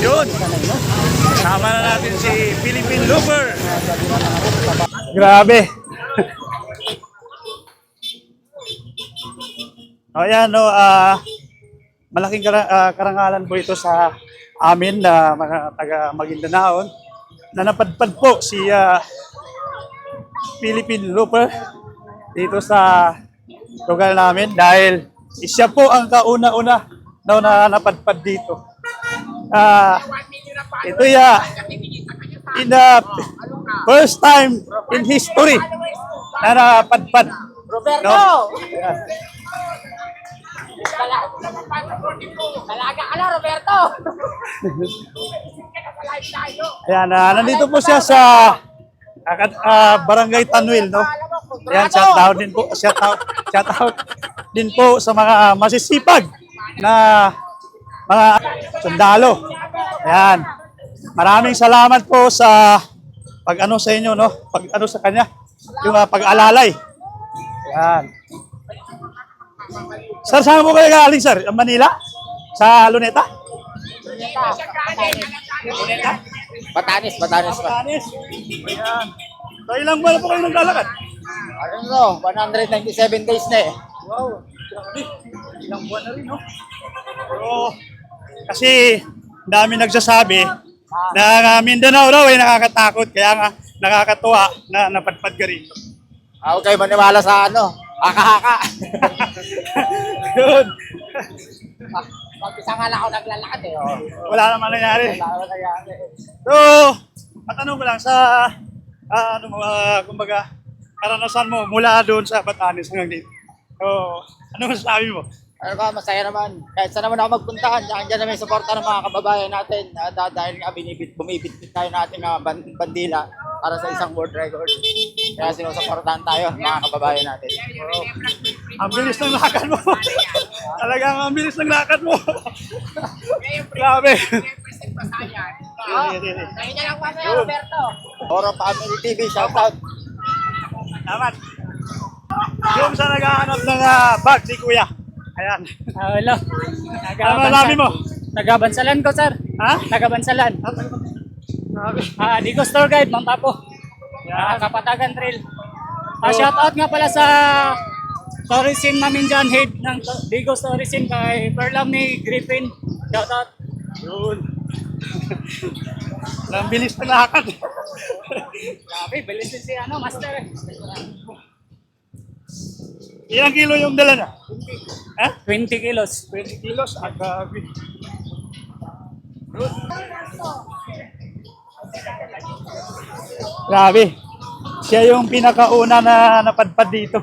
Yun. Kasama na natin si Philippine Looper. Grabe. o yan, no, ah, malaking kara- ah, karangalan po ito sa amin na mga taga Maguindanao na napadpad po si ah, Philippine Looper dito sa lugar namin dahil siya po ang kauna-una na napadpad dito. Ah, ito ya in the first time in history na napadpad. Roberto! No? Talaga ka na, Roberto! Ayan, ah, nandito po siya sa ah, Barangay Tanwil, no? Ayan, shout out din po, shout out, shout out din po sa mga masisipag na mga sundalo. Ayan. Maraming salamat po sa pag ano sa inyo, no? Pag ano sa kanya, yung ah, pag-alalay. Ayan. Sir, saan po kayo galing, sir? Manila? Sa Luneta? Luneta? Batanis, Batanis pa. Batanes. Ayan. So ilang buwan na po kayo naglalakad? Ano no, 197 days na eh. Wow. Ilang buwan na rin, no? Pero, kasi dami nagsasabi na uh, Mindanao raw ay nakakatakot kaya nga nakakatuwa na napadpad ka rito. Ah, kayo maniwala sa ano, haka-haka. Yun. Mag-isa nga lang ako naglalakad eh. Oh. Wala naman nangyari. Wala nangyari. So, matanong ko lang sa ah, ano mo, ah, kumbaga, karanasan mo mula doon sa Batanes hanggang dito. So, ano masasabi mo? Ano ka, masaya naman. Kahit saan naman ako magpuntahan, diyan dyan namin suporta ng mga kababayan natin. Ah, dah- dahil nga binibit, bumibit tayo natin mga ban- bandila para sa isang world record. Kaya sinusuportahan tayo, mga kababayan natin. Ang bilis ng lakad mo. Talagang ang bilis ng lakad mo. Grabe. Na lang masaya, Roberto. Oro Family TV, shout out. Salamat. Yung sa naghahanap ng ah, bag si Kuya. Ayan. Ah, hello. Ano masabi mo? Nagabansalan ko, sir. Ha? Nagabansalan. Grabe. Ah, Digo Store Guide, Mount Apo. Ah, Kapatagan Trail. Ah, shout out nga pala sa tourism namin dyan, head ng to- Digo Tourism kay Perlami Griffin. Shout out. Yun. Ang bilis ng lakad. Grabe, bilis din si ano, master. eh. Ilang kilo yung dala niya? Ha? 20 kilos. 20 kilos? Ah, grabe. Grabe. Siya yung pinakauna na napadpad dito.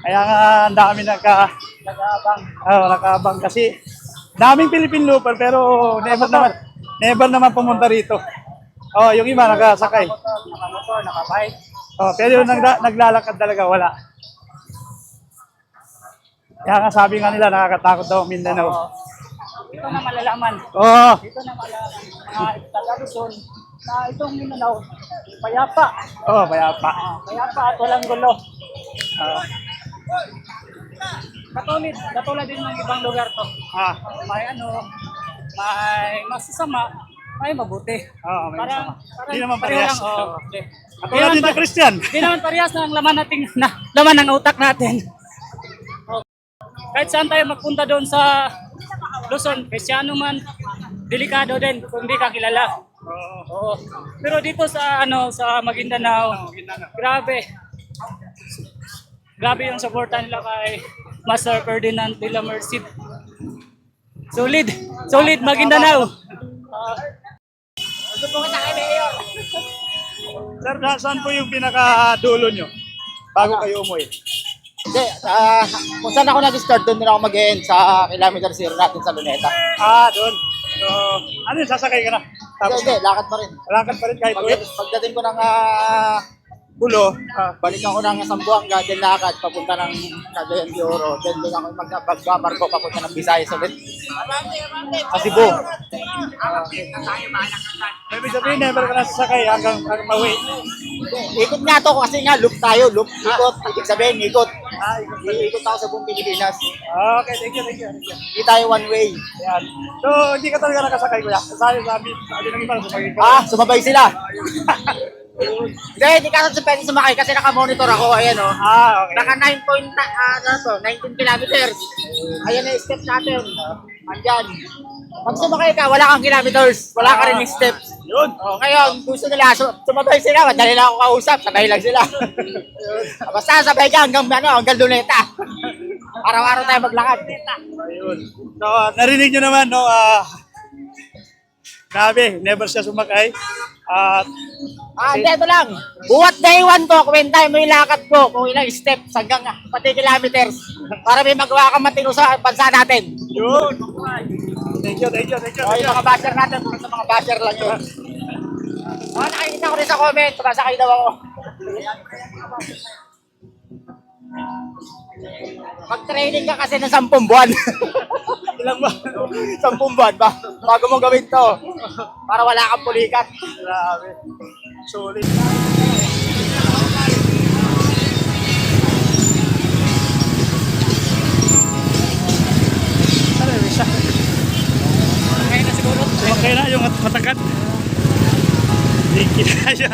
Kaya nga ang dami nagka nakaabang. Oh, nakaabang kasi daming Philippine looper pero never naman never naman pumunta rito. Oh, yung iba nakasakay. Nakamotor, nakabike. Oh, pero yung nagla- naglalakad talaga wala. Kaya nga sabi nga nila nakakatakot daw Mindanao. Ito na malalaman. Oh, Ito na malalaman. Mga taga Luzon na itong Mindanao, payapa. oh, payapa. Ah, payapa at walang gulo. Ah, Katulad, katulad din ng ibang lugar to. ah, May ano, may masasama, may mabuti. oh, may Parang, masama. Hindi naman parehas. lang, oh, okay. Katulad din sa Christian. Hindi naman parehas ng laman nating na, laman ng utak natin. Kahit saan tayo magpunta doon sa Luzon, Kristiano man, delikado din kung hindi ka kilala. Oo. Oo. Pero dito sa ano sa Maguindanao, grabe. Grabe yung suporta nila kay Master Ferdinand de la Merced. Solid. Solid Maguindanao. Ah, Sir, saan po yung pinakadulo nyo? Bago kayo umuwi. Hindi, ah, kung saan ako nag-start, doon din ako mag-end sa kilometer zero natin sa Luneta. Ah, doon. So, ano yun, sasakay ka na? Hindi, Tapos, hindi, lakad pa rin. lakad pa rin kahit uwi. Pagdating, pagdating ko ng ah, bulo, Ah, balikan ko ng Sambuanga, then lakad, papunta ng Cagayan de Oro, then doon ako magbabarko papunta ng Visayas ulit. Sa Cebu. ibig sabihin, never ka na sasakay hanggang, hanggang mauwi. Ikot nga to kasi nga, loop tayo, loop, ikot. Ibig sabihin, ikot. Ah, ikot ako sa buong Pilipinas. Okay, thank you, thank you. Thank you. Hindi tayo one way. Ayan. So, hindi ka talaga nakasakay, kuya. Sabi, sabi, sabi ng iba, sumagay ka. Ah, sumabay sila. Hindi, hindi ka sa pwede sumakay kasi naka-monitor ako. Ayan o. Ah, okay. Naka 9 point, na, ah, ano to, 19 kilometers. Ayan na yung step natin. Andyan. Pag sumakay ka, wala kang kilometers. Wala ka rin yung steps. Yun. Oh, ngayon, gusto nila, su- sumabay sila, madali lang ako kausap, sabay lang sila. Basta sabay ka hanggang, ano, hanggang luneta. Araw-araw tayo maglakad. Ayun. So, narinig nyo naman, no? ah grabe, never siya sumakay. At, Ah, hindi, ito lang. Buwat day one ko, kwenta mo yung lakad ko, kung ilang steps hanggang pati kilometers. Para may magawa kang matino sa bansa natin. yun. Thank you, thank you, thank you. O, yung mga basher natin, para sa mga basher lang yun. Oh, nakikita ko rin sa comment, sumasakay daw ako. Mag-training ka kasi ng 10 buwan. Ilang ba? 10 buwan ba? Bago mo gawin to. Para wala kang pulikat. Grabe. Solid. Sumakay na yung mat- matakat. Hindi kaya.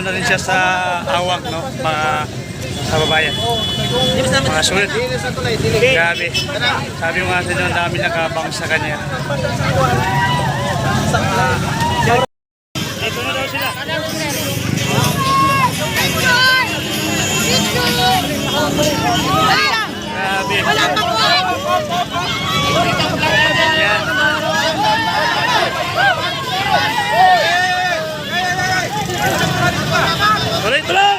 Nandito na rin siya sa awak, no? Mga kababayan. Mga sulit. Grabe. Sabi mo nga sa inyo, ang dami nakabang sa kanya. Dito na daw sila. Grabe. Yan. Tuloy, tuloy!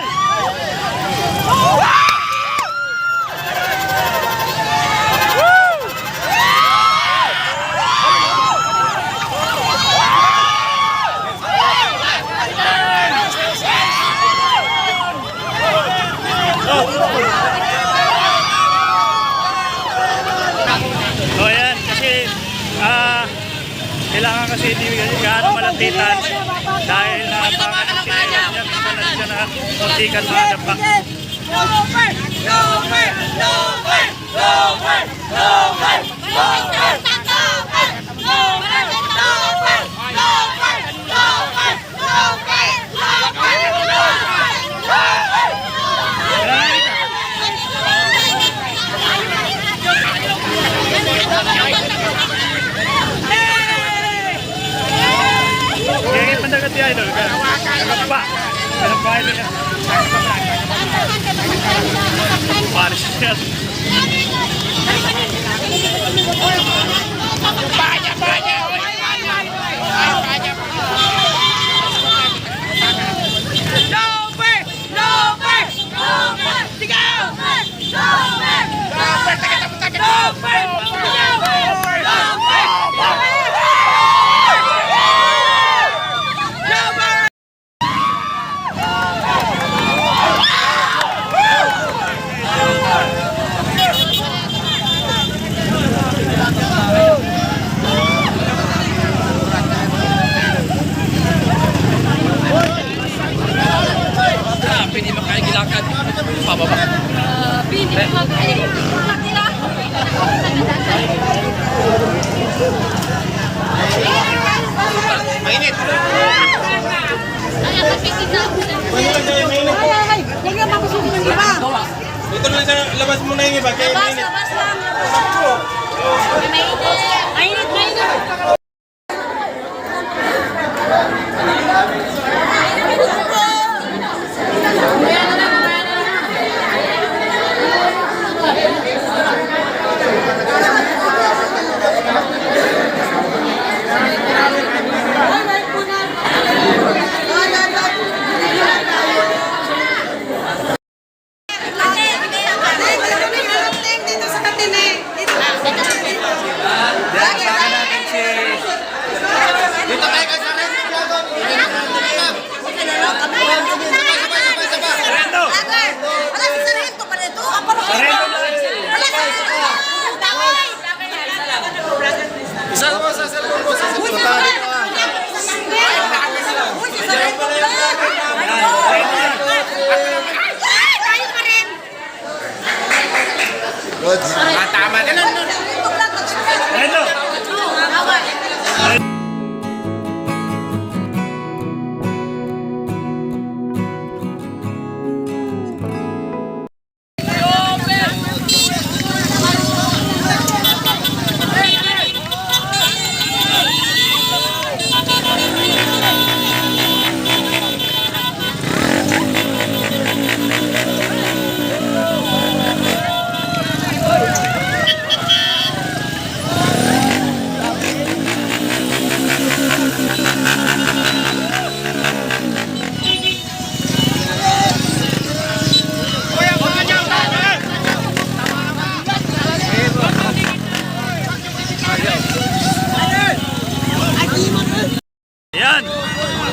O yan, kasi ah kailangan kasi hindi gaano malapitan dahil na parang kasi yan, minsan na siya na muntikan mga dampak. Kaya yung pandagat niya, idol. Mainit. Dito na lang sa labas mo na yung iba. Kaya mainit. Mainit, mainit.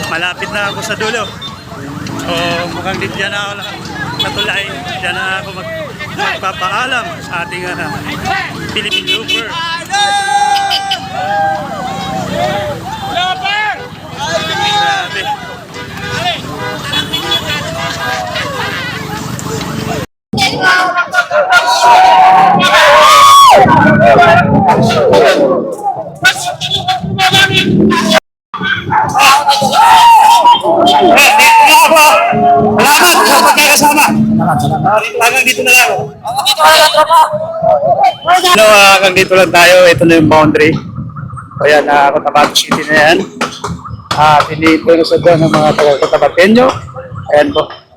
Malapit na ako sa dulo. So, mukhang dito dyan na ako lang natulay. Dyan na ako mag, magpapaalam sa ating uh, Philippine Looper. Grabe. Eh, dito na ako. Salamat sa pagkakasama. Hanggang dito na lang. Hello, ah, hanggang dito lang tayo. Ito na yung boundary. Ayan, uh, Cotabato City na yan. Ah, pinito na sa ng mga taga-Cotabateño. Ayan po.